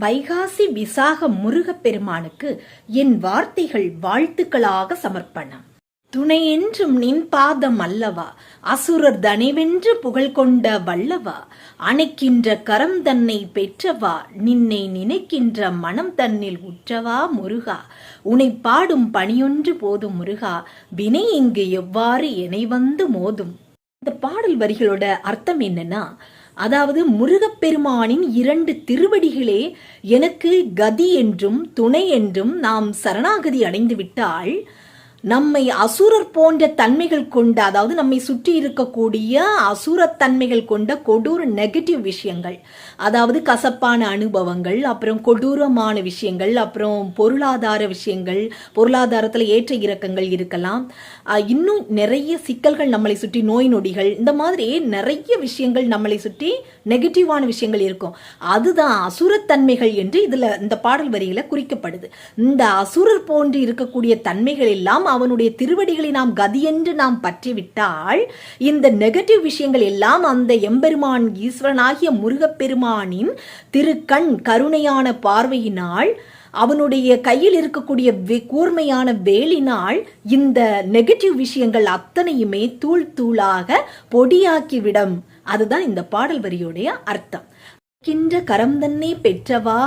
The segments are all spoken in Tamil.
வைகாசி விசாக முருகப்பெருமானுக்கு என் வார்த்தைகள் வாழ்த்துக்களாக சமர்ப்பணம். துணையென்றும் நின் பாதம் அல்லவா? அசுரர் தனிவென்று புகழ் கொண்ட வல்லவா? அணைக்கின்ற கரம் தன்னை பெற்றவா? நின்னை நினைக்கின்ற மனம் தன்னில் உற்றவா முருகா? உனை பாடும் பணியொன்று போதும் முருகா வினை இங்கு எவ்வாறு இணை வந்து மோதும்? இந்த பாடல் வரிகளோட அர்த்தம் என்னன்னா அதாவது முருகப்பெருமானின் இரண்டு திருவடிகளே எனக்கு கதி என்றும் துணை என்றும் நாம் சரணாகதி அடைந்து விட்டால் நம்மை அசுரர் போன்ற தன்மைகள் கொண்ட அதாவது நம்மை சுற்றி இருக்கக்கூடிய அசுரத்தன்மைகள் கொண்ட கொடூர நெகட்டிவ் விஷயங்கள். அதாவது கசப்பான அனுபவங்கள் அப்புறம் கொடூரமான விஷயங்கள் அப்புறம் பொருளாதார விஷயங்கள் பொருளாதாரத்தில் ஏற்ற இறக்கங்கள் இருக்கலாம். இன்னும் நிறைய சிக்கல்கள் நம்மளை சுற்றி நோய் நொடிகள் இந்த மாதிரி நிறைய விஷயங்கள் நம்மளை சுற்றி நெகட்டிவான விஷயங்கள் இருக்கும். அதுதான் அசுரத்தன்மைகள் என்று இதில் இந்த பாடல் வரியில் குறிக்கப்படுது. இந்த அசுரர் போன்று இருக்கக்கூடிய தன்மைகள் எல்லாம் அவனுடைய திருவடிகளை நாம் கதியென்று நாம் பற்றிவிட்டால் இந்த நெகட்டிவ் விஷயங்கள் எல்லாம் அந்த எம்பெருமான் ஈஸ்வரனாகிய முருகப்பெருமானின் திருக்கண் கருணையான பார்வையினால் அவனுடைய கையில் இருக்கக்கூடிய வே- கூர்மையான வேலினால் இந்த நெகட்டிவ் விஷயங்கள் அத்தனையுமே தூள் தூளாக பொடியாக்கிவிடும். அதுதான் இந்த பாடல் வரியுடைய அர்த்தம். கின்ற கரம் தன்னே பெற்றவா?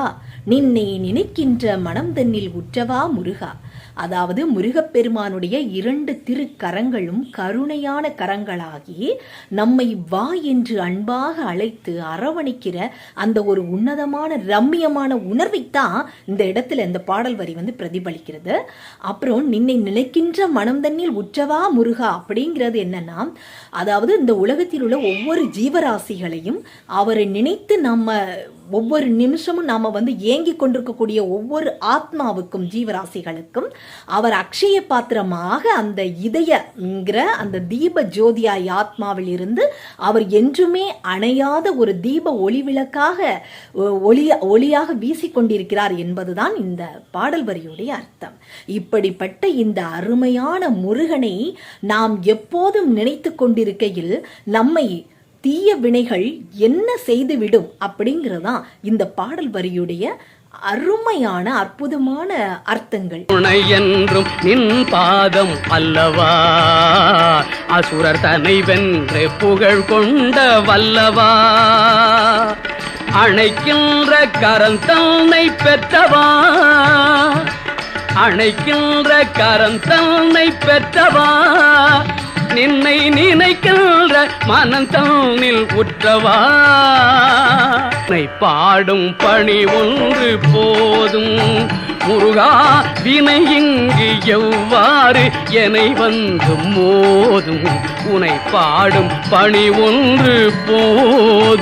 நின்னை நினைக்கின்ற மனம் தன்னில் உற்றவா முருகா? அதாவது முருகப்பெருமானுடைய இரண்டு திருக்கரங்களும் கருணையான கரங்களாகி நம்மை வா என்று அன்பாக அழைத்து அரவணைக்கிற அந்த ஒரு உன்னதமான ரம்மியமான உணர்வைத்தான் இந்த இடத்துல இந்த பாடல் வரி வந்து பிரதிபலிக்கிறது. அப்புறம் நின்னை நினைக்கின்ற மனம் தன்னில் உற்றவா முருகா அப்படிங்கிறது என்னன்னா அதாவது இந்த உலகத்தில் உள்ள ஒவ்வொரு ஜீவராசிகளையும் அவரை நினைத்து நம்ம ஒவ்வொரு நிமிஷமும் நாம வந்து ஏங்கி கொண்டிருக்கக்கூடிய ஒவ்வொரு ஆத்மாவுக்கும் ஜீவராசிகளுக்கும் அவர் அக்ஷய பாத்திரமாக அந்த இதயங்கிற அந்த தீப ஜோதியாய் ஆத்மாவில் இருந்து அவர் என்றுமே அணையாத ஒரு தீப ஒளி விளக்காக ஒ- ஒளிய ஒளியாக வீசிக்கொண்டிருக்கிறார் என்பதுதான் இந்த பாடல் வரியுடைய அர்த்தம். இப்படிப்பட்ட இந்த அருமையான முருகனை நாம் எப்போதும் நினைத்து கொண்டிருக்கையில் நம்மை தீய வினைகள் என்ன செய்துவிடும் அப்படிங்கிறதான் இந்த பாடல் வரியுடைய அருமையான அற்புதமான அர்த்தங்கள். துணை என்றும் நின் பாதம் அல்லவா? அசுரர் தனை வென்று புகழ் கொண்ட வல்லவா? அணைக்கின்ற கரந்தன்னை பெற்றவா? அணைக்கின்ற கரந்தன்னை பெற்றவா? நின்னை நினைக்கின்ற மனம் தன்னில் உற்றவா? பாடும் பணி ஒன்று போதும். முருகா வினை இங்கு எவ்வாறு என வந்து மோதும்? உனை பாடும் பணி ஒன்று போதும்.